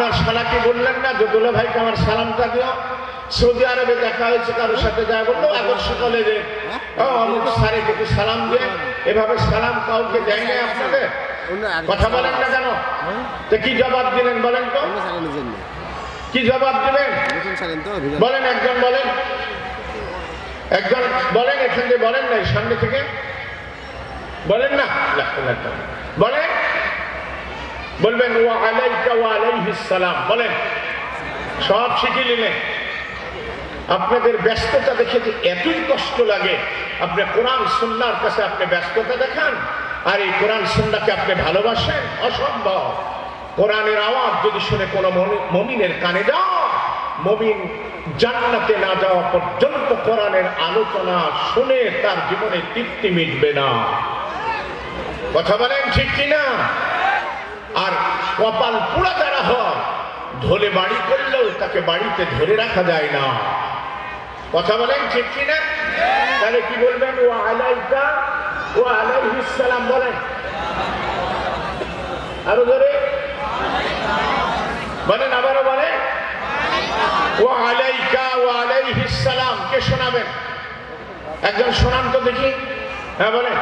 আপনার শালাকে বললেন না যে দুলা ভাইকে আমার সালামটা দিও। সৌদি আরবে দেখা হয়েছে কারোর সাথে যা বলল আদর্শ কলেজে ও অমুক স্যারে একটু সালাম দিয়ে এভাবে সালাম কাউকে দেয় না আপনাদের? কথা বলেন না কেন? তো কি জবাব দিলেন বলেন তো? কি জবাব দিবেন বলেন একজন বলেন। একজন বলেন এখান থেকে বলেন না সামনে থেকে। বলেন না। বলেন। বলবেন ও আলাইকা ও আলাইহিস সালাম বলেন, সব শিখে নিলেন আপনাদের ব্যস্ততা দেখে যে এতই কষ্ট লাগে। আপনি কোরআন, সুন্নার কাছে আপনি ব্যস্ততা দেখান, আর এই কোরআন, সুন্নাকে আপনি ভালোবাসেন, অসম্ভব। কোরআনের আওয়াজ যদি শুনে কোনো মমিনের কানে যাও, মমিন জান্নাতে না যাওয়া পর্যন্ত কোরআনের আলোচনা শুনে তার জীবনে তৃপ্তি মিটবে না। কথা বলেন ঠিক কিনা? আর কপাল পুরা যারা হয় ধরে বাড়ি করলেও তাকে বাড়িতে ধরে রাখা যায় না। কথা বলেন ঠিক কিনা? তাহলে কি বলবেন? ও আলাইকা ও আলাইহিসসালাম বলেন। আরও ধরে বলেন, আবারও বলেন। ও আলাইকা ও আলাইহিস সালাম, কে শোনাবেন? একজন শোনান তো দেখি। হ্যাঁ বলেন।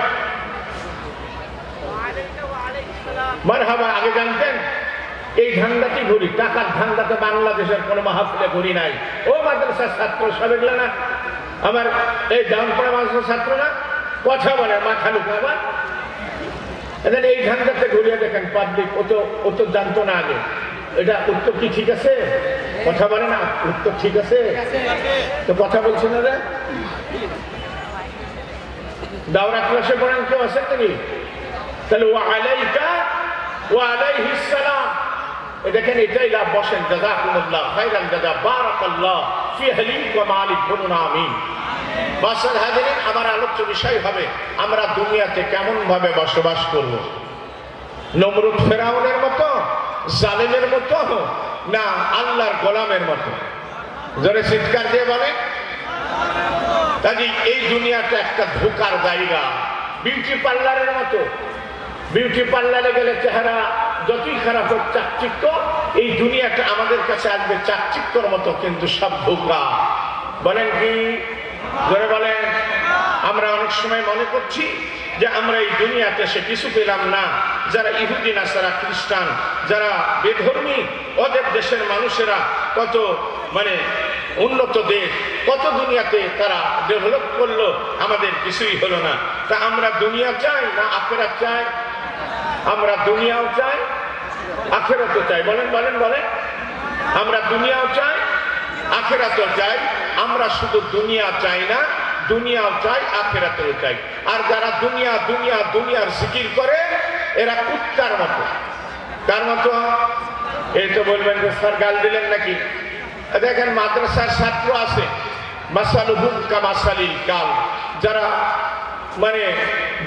মারহাবা আগে জানতেন, এই ধান্দাটি ঘুরি, টাকার ধান্দাতে বাংলাদেশের কোনো মাহফিলে ঘুরি নাই। ও মাদ্রাসার ছাত্র সব এগুলো না? আমার এই জামপুরা মাদ্রাসার ছাত্র না? কথা বলে, মাথা লুকে আবার। এই ধান্দাতে ঘুরিয়ে দেখেন, পাবলিক, ও তো ও তো জানতো না আগে। এটা উত্তর কি ঠিক আছে? কথা বলে না, উত্তর ঠিক আছে? তো কথা বলছে না রে দাওরা ক্লাসে পড়েন কেউ আছে নাকি? তাহলে ও আলাইকা দেখেন বসেন। বারাকাল্লাহ, ফি আমার আমরা দুনিয়াতে কেমন ভাবে বসবাস করব? নমরুদ ফেরাউনের মতো, জালেমের মতো, না আল্লাহর গোলামের মতো? জোরে চিৎকার দিয়ে বলে কাজে এই দুনিয়াটা একটা ধোকার জায়গা। বিউটি পার্লারের মতো বিউটি পার্লারে গেলে চেহারা যতই খারাপ হোক, চাকচিক্য, এই দুনিয়াটা আমাদের কাছে আসবে চাকচিক্যর মতো, কিন্তু সব ধোকা। বলেন কি? ধরে বলেন। আমরা অনেক সময় মনে করছি যে আমরা এই দুনিয়াতে সে কিছু পেলাম না। যারা ইহুদি, নাসারা, খ্রিস্টান, যারা বেধর্মী ওদের দেশের মানুষেরা কত মানে উন্নত দেশ, কত দুনিয়াতে তারা ডেভেলপ করল, আমাদের কিছুই হলো না। তা আমরা দুনিয়া চাই না আখেরাত চাই? আমরা দুনিয়াও চাই, আখেরাতও চাই। বলেন বলেন বলেন। আমরা দুনিয়াও চাই, আখেরাতও চাই। আমরা শুধু দুনিয়া চাই না, দুনিয়াও চাই, আখেরাতেও চাই। আর যারা দুনিয়া দুনিয়া, দুনিয়ার জিকির করে, এরা কুত্তার মতো। তার মতো? এই তো বলবেন স্যার গাল দিলেন নাকি? দেখেন, মাদ্রাসার ছাত্র আছে, মাসালুহুম কা মাসালিল কাল। যারা মানে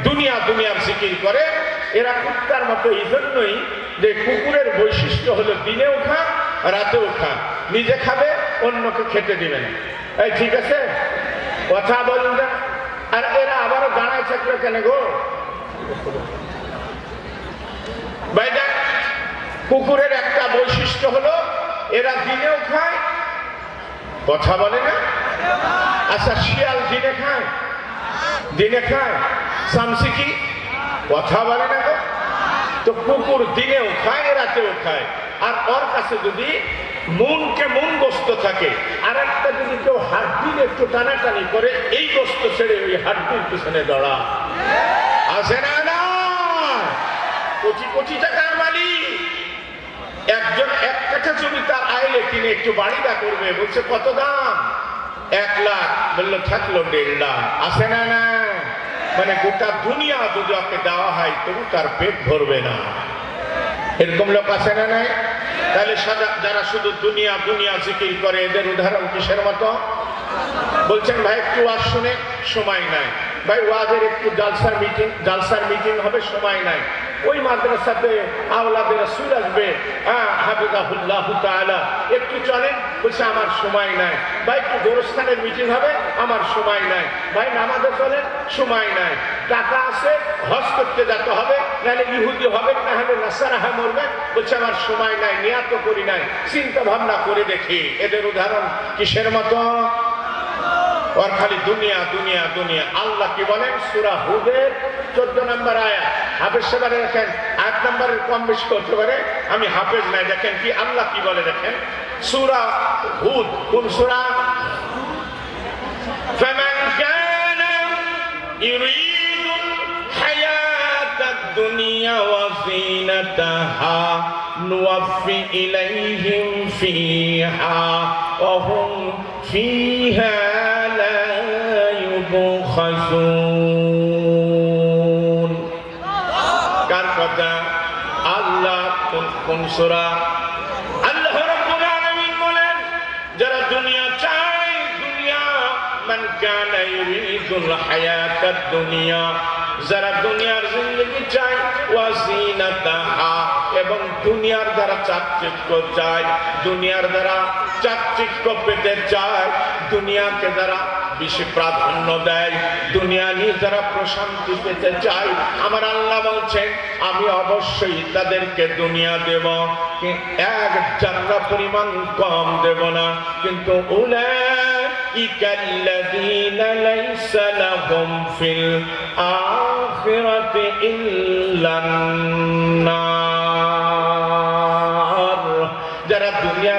দুনিয়া, দুনিয়ার জিকির করে এরা কুত্তার মতো এই জন্যই যে কুকুরের বৈশিষ্ট্য হলো দিনেও খা, রাতেও খা। নিজে খাবে, অন্যকে খেতে দিবে না। এই ঠিক আছে? কথা বলুন না। আর এরা আবারও দাঁড়ায় থাকল কেন গো? কুকুরের একটা বৈশিষ্ট্য হলো, এরা দিনেও খায়, কথা বলে না। আচ্ছা শিয়াল দিনে খায়? দিনে খায়। সামসি কি? কথা বলে না গো। তো কুকুর দিনেও খায়, রাতেও খায়। আর ওর কাছে যদি মনকে মন গোস্ত থাকে, আর একটা যদি কেউ হাড্ডির একটু টানাটানি করে, এই গোস্ত ছেড়ে ওই হাড্ডির পিছনে দড়া। আসে না না। কোটি কোটি টাকার মালিক। একজন এক কাঠা জমি তার আইলে কিনে একটু বাড়িটা করবে, বলছে, কত দাম? এক লাখ। বলল, থাকল দেড় লাখ। আসে না না। মানে গোটা দুনিয়া যদি দেওয়া হয়, তবু তার পেট ভরবে না। এরকম লোক আছে না নাই? তাহলে যারা শুধু দুনিয়া দুনিয়া জিকির করে, এদের উদাহরণ কিসের মতো? বলছেন, ভাই, একটু ওয়াজ শুনে, সময় নাই। ভাই, ওয়াজের একটু জালসার মিটিং জালসার মিটিং হবে, সময় নাই। ওই মাদ্রাসাতে আওলাদের রসুল আসবে। হ্যাঁ তাআলা। একটু চলেন, বলছে, আমার সময় নাই। ভাই, একটু গোরস্থানের মিটিং হবে, আমার সময় নাই। ভাই, নামাজে চলেন, সময় নাই। টাকা আছে, হজ করতে যেতে হবে, নাহলে ইহুদি হবে না হলে নাসারাহা মরবে। বলছে, আমার সময় নাই, নিয়াত করি নাই। চিন্তা ভাবনা করে দেখি। এদের উদাহরণ কিসের মতো? ওর খালি দুনিয়া দুনিয়া দুনিয়া আল্লাহ কি বলেন সুরা হুদের চোদ্দ নম্বর আয়া হাফেজ সেবারে দেখেন আট নম্বরের কম বেশি করতে পারে আমি হাফেজ নাই দেখেন কি আল্লাহ কি বলে দেখেন সুরা হুদ কোন সুরা فمن كان يريد الحياة الدنيا وزينتها نوفي إليهم فيها وهم فيها মুবখাসুন কার কথা আল্লাহ কোন কোন সূরা? আল্লাহ রাব্বুল আলামিন বলেন, যারা দুনিয়া চায়, দুনিয়া মান কানা ইউরিদুল দুনিয়ার জিন্দগি চায় ওয়াজিনাতাহা দুনিয়ার দ্বারা চাকচিক্য চায় দুনিয়ার দ্বারা চাকচিক্য পেতে চায় দুনিয়াকে যারা বেশি প্রাধান্য দেয় দুনিয়া নিয়ে যারা প্রশান্তি পেতে চায় আমার আল্লাহ বলছেন আমি অবশ্যই তাদেরকে দুনিয়া দেব কি- এক জান্না পরিমাণ কম দেব না কিন্তু أولئك الذين ليس لهم في الآخرة إلا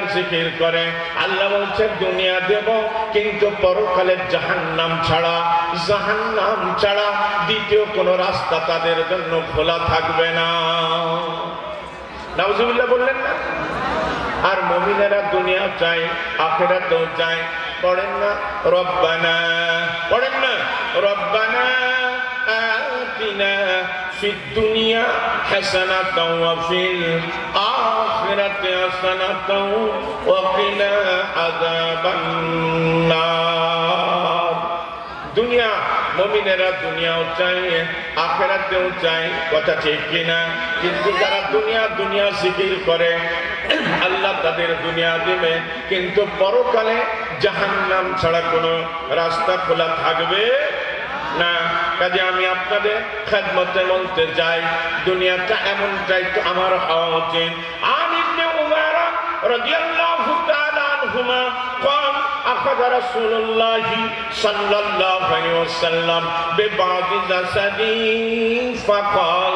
দুনিয়ার জিকির করে। আল্লাহ বলছে দুনিয়া দেব, কিন্তু পরকালের জাহান্নাম ছাড়া জাহান্নাম ছাড়া দ্বিতীয় কোনো রাস্তা তাদের জন্য খোলা থাকবে না। নাউজুবিল্লাহ বললেন না? আর মমিনেরা দুনিয়া চায়, আখেরাতেও চায়। পড়েন না? রব্বানা। পড়েন না? রব্বানা। ফিদ দুনিয়া হাসানাতাও ওয়া ফিল আখিরাতি হাসানাতাও ওয়া কিনা দুনিয়া মমিনেরা দুনিয়াও চায় আখেরাতেও চায়, কথা ঠিক কিনা? কিন্তু যারা দুনিয়া দুনিয়া জিকির করে, আল্লাহ তাদের দুনিয়া দিবে। কিন্তু পরকালে জাহান্নাম ছাড়া কোনো রাস্তা খোলা থাকবে না কাজে আমি আপনাদের খেদমতে বলতে যাই দুনিয়াটা এমনটাই তো আমার হওয়া উচিত আমি উমার রাদিয়াল্লাহু তাআলা আনহুমা قال أخذ رسول الله صلى الله عليه وسلم ببعض جسدي فقال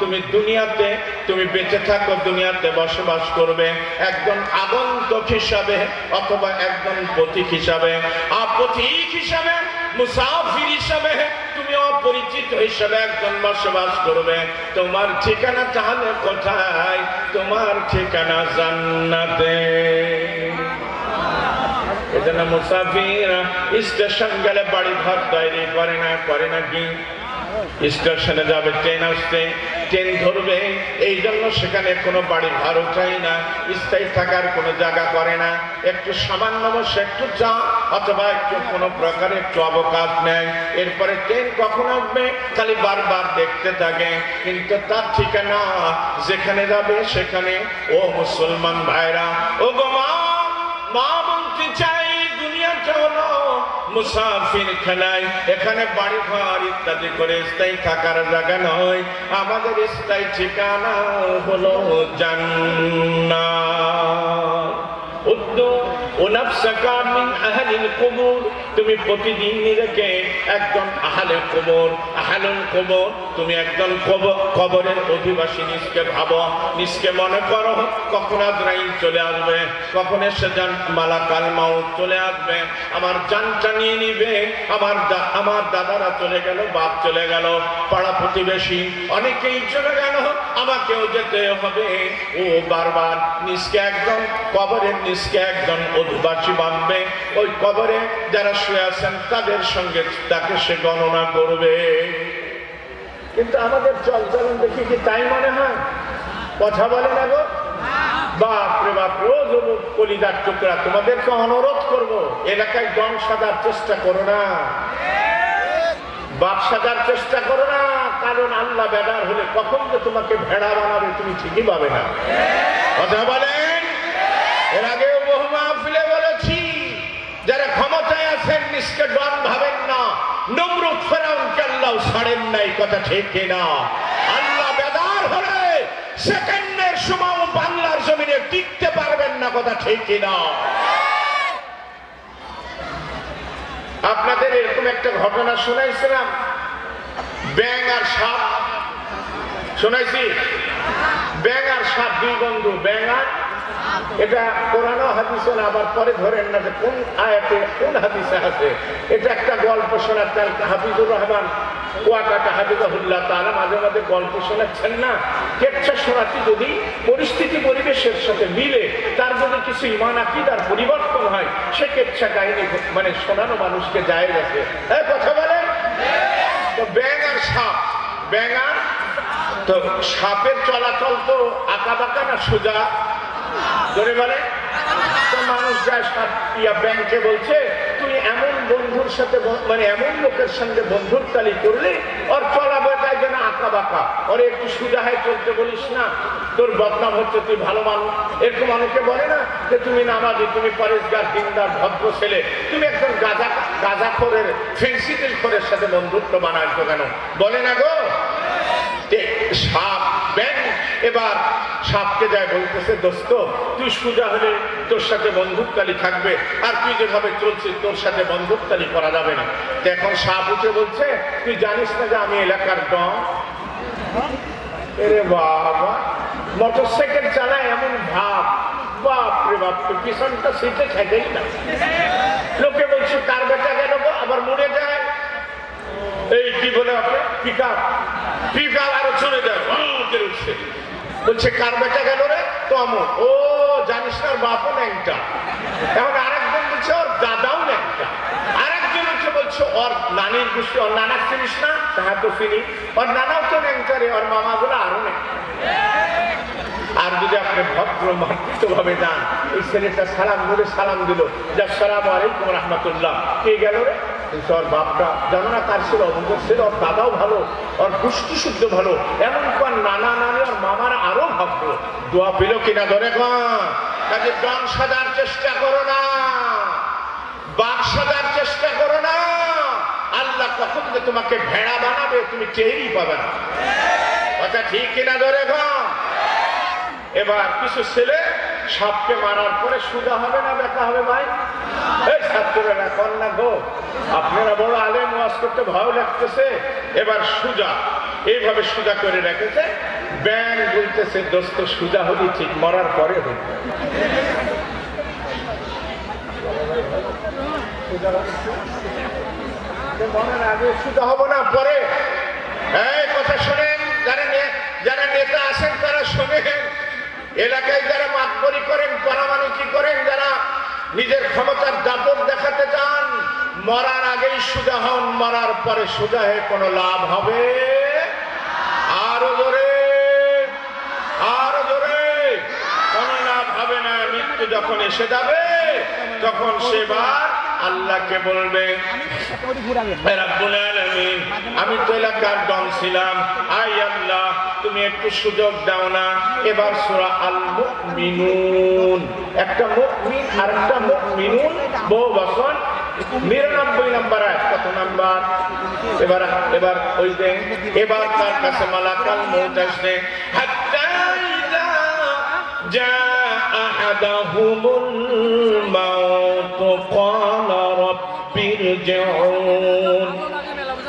তুমি দুনিয়াতে, তুমি বেঁচে থাকো, দুনিয়াতে বসবাস করবে। একজন আগন্তক হিসাবে অথবা একজন পথিক হিসাবে। আপথিক হিসাবে, মুসাফির হিসাবে, তুমি অপরিচিত হিসাবে একজন বসবাস করবে। তোমার ঠিকানা তাহলে কোথায়? তোমার ঠিকানা জান্নাতে। এজন্য মুসাফির স্টেশন গেলে বাড়ি ঘর তৈরি করে না, করে নাকি স্টেশনে যাবে, ট্রেন আসছে ট্রেন ধরবে এই জন্য সেখানে কোনো বাড়ি ভাড়া চাই না, স্থায়ী থাকার কোনো জায়গা করে না। একটু সামান্য বসে একটু চা, অথবা একটু কোনো প্রকারে একটু অবকাশ নেয়। এরপরে ট্রেন কখন আসবে, খালি বারবার দেখতে থাকে। কিন্তু তার ঠিকানা যেখানে যাবে সেখানে, ও মুসলমান ভাইরা ও গো মা মা মুসাফির খেলায় এখানে বাড়ি ঘর ইত্যাদি করে স্থায়ী থাকার জায়গা নয় আমাদের স্থায়ী ঠিকানা হলো জান্নাত উদ্দু ونفسك من أهل আহলিল কুবুর তুমি প্রতিদিন নিজেকে একজন আহালে কুবর আহালুল কুবর, তুমি একজন কব- কবরের অধিবাসী নিজকে ভাবো, নিজকে মনে করো, কখন আজরাইল চলে আসবে, কখন এসে যান মালাকাল মাউত চলে আসবে, আমার জানটা নিয়ে নিবে, আমার আমার দাদারা চলে গেল, বাপ চলে গেল, পাড়া প্রতিবেশী অনেকেই চলে গেল, আমাকেও যেতে হবে। ও বারবার নিজকে একজন কবরের, নিজকে একজন অধিবাসী বানবে। ওই কবরে যারা শুয়ে আছেন, তাদের সঙ্গে তাকে সে গণনা করবে। কিন্তু আমাদের চল চলন দেখি কি তাই মনে হয়? কথা বলে না গো? বাপরে কলিদার টুকরা, তোমাদেরকে অনুরোধ করব, এলাকায় দম সাজার চেষ্টা করো না। বাপ সাজার চেষ্টা করো না, কারণ আল্লাহ বেদার হলে কখন যে তোমাকে ভেড়া বানাবে তুমি ঠিকই পাবে না। কথা বলেন যারা ক্ষমতায় আছেন নিষ্কে ডন ভাবেন না। নমরুদ ফেরাউনকে আল্লাহ ছাড়েন নাই কথা ঠিক না আল্লাহ বেদার হলে সেকেন্ডের সময় বাংলার জমিনে টিকতে পারবেন না, কথা ঠিক না আপনাদের এরকম একটা ঘটনা শোনাইছিলাম। ব্যাং আর সাপ। শোনাইছি? ব্যাং আর সাপ, দুই বন্ধু ব্যাং আর এটা কোরআন হাদিসে না আবার পরে ধরেন না যে কোন আয়াতে কোন হাদিসে আছে। এটা একটা গল্প তার হাফিজুর রহমান, কুয়াকাটা তারা মাঝে মাঝে গল্প শোনাচ্ছেন না। কেচ্ছা শোনাতে যদি পরিস্থিতি পরিবেশের সাথে মিলে, তার যদি কিছু ইমান আকিদার পরিবর্তন হয়, সে কেচ্ছা কাহিনী মানে শোনানো মানুষকে যায় গেছে হ্যাঁ কথা বলেন? তো ব্যাং আর সাপ। ব্যাং আর তো সাপের চলাচল তো আঁকা বাঁকা না সোজা? ধরে বলে মানুষ যায় ইয়া ব্যাংকে বলছে তুই এমন বন্ধুর সাথে মানে এমন লোকের সঙ্গে বন্ধুর তালি করলে, ওর চলা বেটায় যেন আঁকা বাঁকা ওর একটু সুজা হয় চলতে বলিস না, তোর বদনাম হচ্ছে, তুই ভালো মানুষ। এরকম অনেকে বলে না যে, তুমি নামাজি, তুমি পরেশগার, দিনদার, ভদ্র ছেলে। তুমি একজন গাজা, গাজাখোরের ফেন্সিটিল খোরের সাথে বন্ধুত্ব বানাইছো কেন? বলে না গো। সাপ, ব্যাং, এবার সাপকে যায় বলতেছে, দোস্ত, তুই সোজা হলে তোর সাথে বন্ধুকতালি থাকবে, আর তুই যেভাবে চলছিস, তোর সাথে বন্ধুকতালি করা যাবে না। এখন সাপ উঠে বলছে, তুই জানিস না যে আমি এলাকার ডন এরে বাবা মোটর সাইকেল চালায় এমন ভাব, বাপ রে বাপ তো পিছনটা সিটে থাকেই না। লোকে বলছে, কার বেটা গো? আবার মরে এই কি বলে আপনি? পিক আপ আরও চলে যায় বলছে? কার বেটা গেল রে? তো আমর ও, জানিস না বাপও ন্যাংটা। এখন আরেকজন বলছে, ওর দাদাও ন্যাংটা। আরেকজন হচ্ছে বলছে, ওর নানির গোষ্ঠী ওর নানার চিনিস না? হ্যাঁ তো চিনি ওর নানাও তো ন্যাংটা রে, ওর মামাগুলো আরও ন্যাংটা। আর যদি আপনি ভদ্র মাতৃত্ব ভাবে যান, এই ছেলেটা সালাম ধরে সালাম দিল। যা, সালাম আলাইকুম রহমতুল্লাহ। কে গেল রে? ওর বাপটা জানো না তার ছিল অবুজের ছিল ওর দাদাও ভালো, ওর পুষ্টি শুদ্ধ ভালো এমন কোন নানা নানি, ওর মামার আরও ভক্ত দোয়া পেল কিনা ধরে কাজে গান সাজার চেষ্টা করো না। বাপ সাজার চেষ্টা করো না। আল্লাহ কখন যে তোমাকে ভেড়া বানাবে তুমি টেরই পাবে না। কথা ঠিক কিনা ধরে এবার কিছু ছেলে সাপকে মারার পরে সুদা হবে না বেকা হবে ভাই? এই ছাত্ররা কন্যা গো। আপনারা বড় আলেম, ওয়াজ করতে ভয় লাগতেছে। এবার সুজা, এইভাবে সুজা করে রেখেছে। ব্যাং বলতেছে, দোস্ত, সুজা হলি ঠিক, মরার পরে না নে- এলাকায় যারা মাতবরি করেন পরামানুকি করেন, যারা নিজের ক্ষমতার দাপট দেখাতে চান, মরার আগেই সোজা হন, মরার পরে সোজা হয়ে কোনো লাভ হবে? আরও জোরে আরও জোরে। কোনো লাভ হবে না, মৃত্যু যখন এসে যাবে, তখন সেবার আল্লাহকে বলবে হে রাব্বুল আলামিন, আমি তো এলাকার ডন ছিলাম আই আল্লাহ তুমি একটু সুযোগ দাও না এবার সূরা আল মুমিনুন একটা মুমিন আর একটা মুমিনুন বহু বছর নিরানব্বই নাম্বার আয়াত কত নাম্বার এবার এবার ওই যে এবার তার কাছে মালাকাল মৌত আসবে হাত্তা ইযা جاء أحدهم الموت قال ارجعون.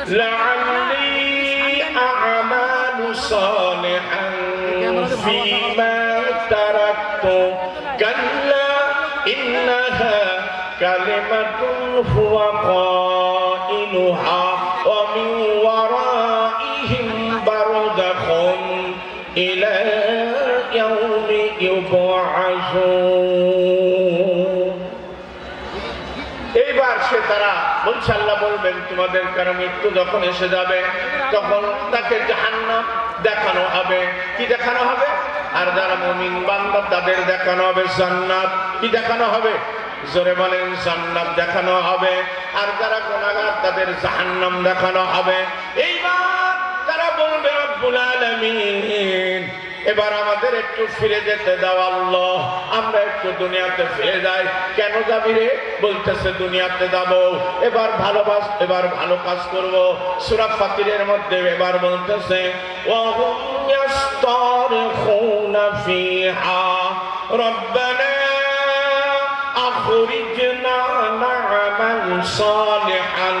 لعلي أعمل صالحا فيما تركت. كلا إنها كلمة هو قائلها. এইবার সে তারা বলছে আল্লাহ বলবেন, তোমাদের কারও মৃত্যু যখন এসে যাবে, তখন তাকে জাহান্নাম দেখানো হবে। কি দেখানো হবে? আর যারা মুমিন বান্দা, তাদের দেখানো হবে জান্নাত। কি দেখানো হবে? জোরে বলেন, জান্নাত দেখানো হবে। আর যারা গোনাগার তাদের জাহান্নাম দেখানো হবে। এইবার তারা বলবে, রব্বুল আলামিন। এবার আমাদের একটু ফিরে যেতে দাও আল্লাহ আমরা একটু দুনিয়াতে ফিরে যাই কেন যাবি রে বলতেছে দুনিয়াতে যাব এবার ভালোবাস এবার ভালো কাজ করব সূরা ফাতিরের মধ্যে এবার বলতেছে ওয়াহুম ইয়াস্তারখুনা ফিহা রব্বানা أخرجنا نعمل صالحا